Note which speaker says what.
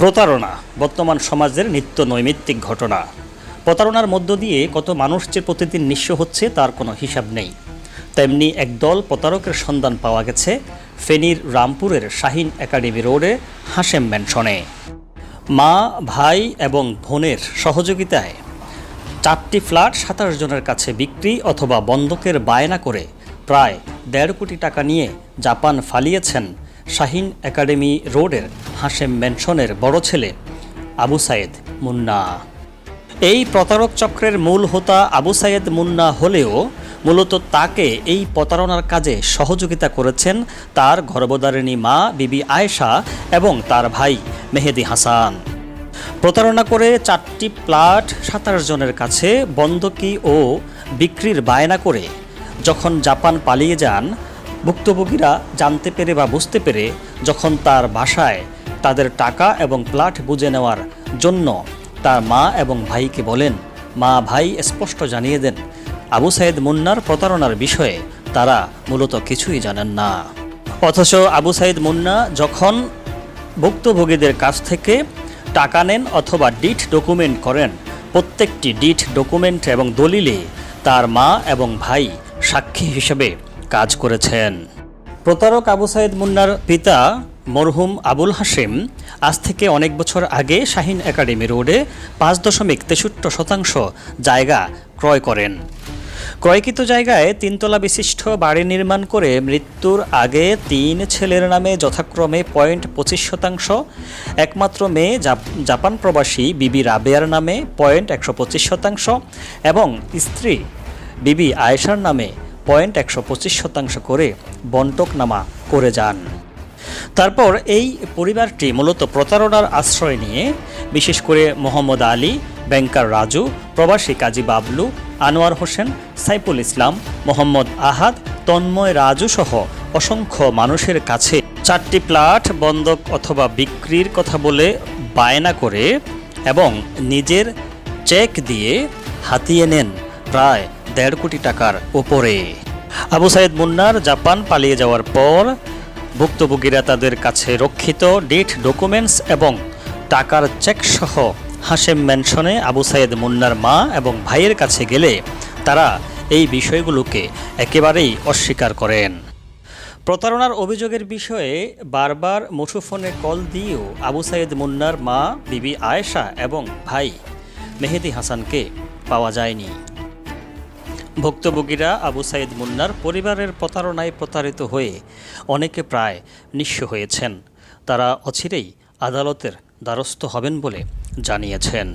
Speaker 1: প্রতারণা, বর্তমান সমাজের নিত্য নৈমিত্তিক ঘটনা। প্রতারণার মধ্য দিয়ে কত মানুষ যে প্রতিদিন নিঃস্ব হচ্ছে তার কোনো হিসাব নেই। তেমনি একদল প্রতারকের সন্ধান পাওয়া গেছে, ফেনীর রামপুরের শাহিন একাডেমি রোডে হাসেম ম্যানশনে মা, ভাই এবং বোনের সহযোগিতায় চারটি ফ্ল্যাট সাতাশ জনের কাছে বিক্রি অথবা বন্ধকের বায়না করে প্রায় দেড় কোটি টাকা নিয়ে জাপান ফালিয়েছেন শাহিন একাডেমি রোডের হাসেম ম্যানশনের বড় ছেলে আবু সাইদ মুন্না। এই প্রতারক চক্রের মূল হোতা আবু সাইদ মুন্না হলেও মূলত তাকে এই প্রতারণার কাজে সহযোগিতা করেছেন তার গর্ভধারিণী মা বিবি আয়েশা এবং তার ভাই মেহেদি হাসান। প্রতারণা করে চারটি প্লাট সাতাশ জনের কাছে বন্ধকি ও বিক্রির বায়না করে যখন জাপান পালিয়ে যান ভুক্তভোগীরা জানতে পেরে বা বুঝতে পেরে যখন তার বাসায় তাদের টাকা এবং প্লাট বুঝে নেওয়ার জন্য তার মা এবং ভাইকে বলেন, মা, ভাই, স্পষ্ট জানিয়ে দেন, আবু সাইদ মুন্নার প্রতারণার বিষয়ে তারা মূলত কিছুই জানেন না। অথচ আবু সাইদ মুন্না যখন ভুক্তভোগীদের কাছ থেকে টাকা নেন অথবা ডিট ডকুমেন্ট করেন, প্রত্যেকটি ডিট ডকুমেন্ট এবং দলিলে তার মা এবং ভাই সাক্ষী হিসেবে কাজ করেছেন। প্রতারক আবু সাইদ মুন্নার পিতা মরহুম আবুল হাসেম আজ থেকে অনেক বছর আগে শাহিন একাডেমি রোডে পাঁচ দশমিক তেষট্টি শতাংশ জায়গা ক্রয় করেন। ক্রয়কৃত জায়গায় তিনতলা বিশিষ্ট বাড়ি নির্মাণ করে মৃত্যুর আগে তিন ছেলের নামে যথাক্রমে পয়েন্ট পঁচিশ শতাংশ, একমাত্র মেয়ে জাপ- জাপান প্রবাসী বিবি রাবেয়ার নামে পয়েন্ট একশো পঁচিশ শতাংশ এবং স্ত্রী বিবি আয়েশার নামে পয়েন্ট একশো পঁচিশ শতাংশ করে বন্টকনামা করে যান। তারপর এই পরিবারটি মূলত প্রতারণার আশ্রয় নিয়ে, বিশেষ করে মোহাম্মদ আলী, ব্যাংকার রাজু, প্রবাসী কাজী বাবলু, আনোয়ার হোসেন, সাইফুল ইসলাম, মোহাম্মদ আহাদ, তন্ময় রাজু সহ অসংখ্য মানুষের কাছে চারটি প্লাট, বন্ধক অথবা বিক্রির কথা বলে বায়না করে এবং নিজের চেক দিয়ে হাতিয়ে নেন। প্রায় দেড় কোটি টাকার ওপরে। আবু সাইদ মুন্নার জাপান পালিয়ে যাওয়ার পর ভুক্তভোগীরা তাদের কাছে রক্ষিত ডেট ডকুমেন্টস এবং টাকার চেক সহ হাসেম ম্যানশনে আবু সাইদ মুন্নার মা এবং ভাইয়ের কাছে গেলে তারা এই বিষয়গুলোকে একেবারেই অস্বীকার করেন। প্রতারণার অভিযোগের বিষয়ে বারবার মুঠোফোনে কল দিয়েও আবু সাইদ মুন্নার মা, বিবি আয়েশা এবং ভাই মেহেদি হাসানকে পাওয়া যায়নি। ভুক্তভোগীরা আবু সাইদ মুন্নার পরিবারের প্রতারণায় প্রতারিত হয়ে অনেকে প্রায় নিঃস্ব হয়েছেন। তারা অচিরেই আদালতের দ্বারস্থ হবেন বলে জানিয়েছেন।